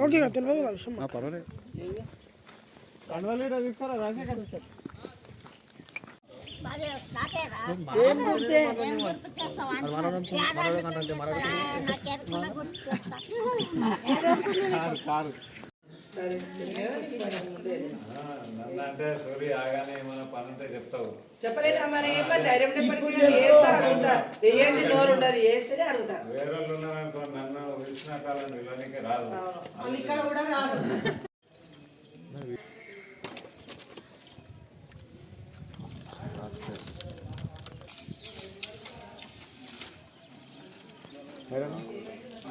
Okay ఇక తెలియదు విషయం పర్వాలేదు. ఏం గుర్తే అంటే సూర్య ఆగానే ఏమైనా పని ఉంటే చెప్తావు చెప్పలేదా మరి? ఏం పని ధైర్యం ఉన్నప్పటికీ వేస్తా అడుగుతా వేయండి నోరు ఉండదు? వేస్తేనే అడుగుతా వేరే వాళ్ళు ఉన్నారనుకో నన్ను పిలిచిన కాలం రాదు. మళ్ళీ ఇక్కడ కూడా రాదు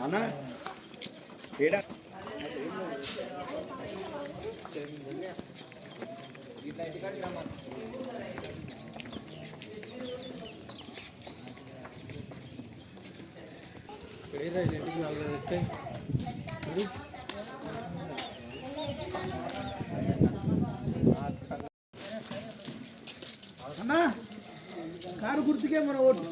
అన్న ఏడా అన్నా గుర్తుకే మన ఓటు.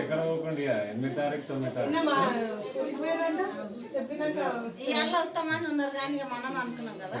ఎక్కడ పోకుండా ఎనిమిది తారీఖు తొమ్మిది తారీఖు. చెప్పినాక ఇవాళ వస్తామని ఉన్నారు కానీ ఇక మనం అనుకున్నాం కదా.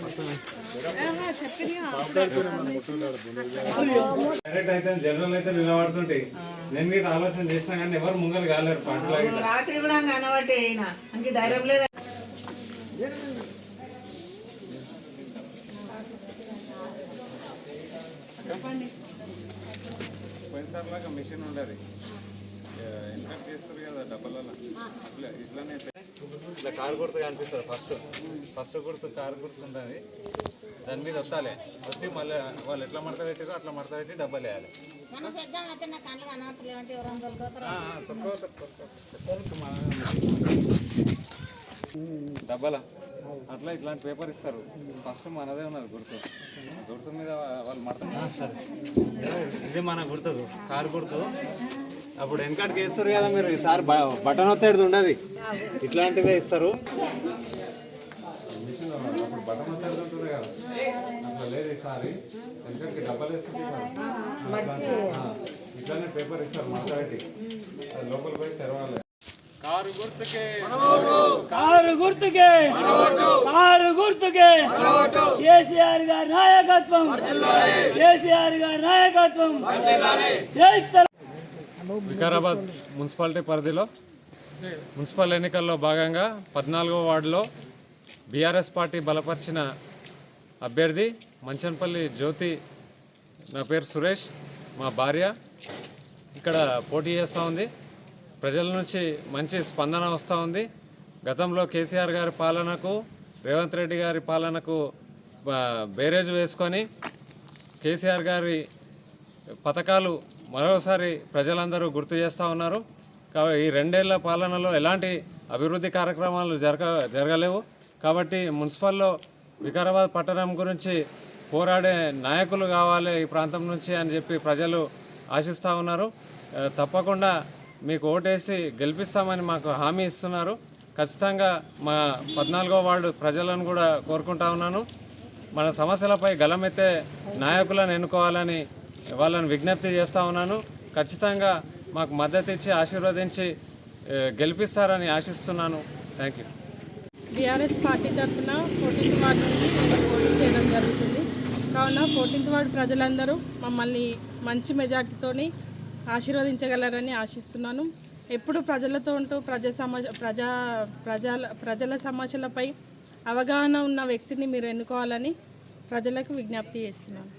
డైరెక్ట్ అయితే జనరల్ అయితే నిలబడుతుంటాయి నేను మీరు ఆలోచన చేసినా కానీ ఎవరు ముంగలు కాలేరు పంటలు రాత్రి కూడా ఇంక ధైర్యం లేదు. పోయినసారి మిషన్ ఉండదు. ఇన్కమ్ చేస్తారు కదా డబ్బలలో. ఇట్లా ఇట్లానే ఇట్లా కారు గుర్తు కనిపిస్తుంది ఫస్ట్. ఫస్ట్ గుర్తు కారు గుర్తు ఉంటుంది. దాని మీద వత్తాలి వచ్చి మళ్ళీ వాళ్ళు ఎట్లా మడత పెట్టారో అట్లా మడత పెట్టి డబ్బలు వేయాలి. డబ్బల? అట్లా ఇట్లాంటి పేపర్ ఇస్తారు. ఫస్ట్ మనదే ఉన్నది గుర్తు. గుర్తు మీద వాళ్ళు మడత ఇది మన గుర్తు. కారు గుర్తు. అప్పుడు వెనకటికి వేస్తారు కదా మీరు. ఈసారి బటన్ ఒత్తేది ఉండదు. ఇట్లాంటిదే ఇస్తారు. ఇట్లానే పేపర్ ఇస్తారు మాట్లాడి లోపలికి పోయి తెరవాలి కారు గుర్తుకే. కారు గుర్తుకే. కారు గుర్తుకే. కేసీఆర్ గారి నాయకత్వం. కేసీఆర్ గారి నాయకత్వం. జై వికారాబాద్ మున్సిపాలిటీ పరిధిలో. మున్సిపల్ ఎన్నికల్లో భాగంగా పద్నాలుగో వార్డులో బీఆర్ఎస్ పార్టీ బలపరిచిన అభ్యర్థి మంచన్పల్లి జ్యోతి నా పేరు సురేష్ మా భార్య. ఇక్కడ పోటీ చేస్తూ ఉంది. ప్రజల నుంచి మంచి స్పందన వస్తూ ఉంది. గతంలో కేసీఆర్ గారి పాలనకు రేవంత్ రెడ్డి గారి పాలనకు బేరేజ్ వేసుకొని కేసీఆర్ గారి పథకాలు మరోసారి ప్రజలందరూ గుర్తు చేస్తూ ఉన్నారు. కాబట్టి ఈ రెండేళ్ళ పాలనలో ఎలాంటి అభివృద్ధి కార్యక్రమాలు జరగ జరగలేవు. కాబట్టి మున్సిపల్లో వికారాబాద్ పట్టణం గురించి పోరాడే నాయకులు కావాలి ఈ ప్రాంతం నుంచి అని చెప్పి ప్రజలు ఆశిస్తూ ఉన్నారు. తప్పకుండా మీకు ఓటేసి గెలిపిస్తామని మాకు హామీ ఇస్తున్నారు. ఖచ్చితంగా మా పద్నాలుగో వార్డు ప్రజలను కూడా కోరుకుంటా ఉన్నాను. మన సమస్యలపై గలమెత్తే నాయకులను ఎన్నుకోవాలని వాళ్ళని విజ్ఞప్తి చేస్తూ ఉన్నాను. ఖచ్చితంగా మాకు మద్దతు ఇచ్చి ఆశీర్వదించి గెలిపిస్తారని ఆశిస్తున్నాను. థ్యాంక్ యూ బీఆర్ఎస్ పార్టీ తరఫున ఫోర్టీన్త్ వార్డు నుండి నేను పోటీ చేయడం జరుగుతుంది. కావున ఫోర్టీన్త్ వార్డు ప్రజలందరూ మమ్మల్ని మంచి మెజార్టీతోని ఆశీర్వదించగలరని ఆశిస్తున్నాను. ఎప్పుడు ప్రజలతో ఉంటూ ప్రజా సమస్య ప్రజా ప్రజల ప్రజల సమస్యలపై అవగాహన ఉన్న వ్యక్తిని మీరు ఎన్నుకోవాలని ప్రజలకు విజ్ఞప్తి చేస్తున్నాను.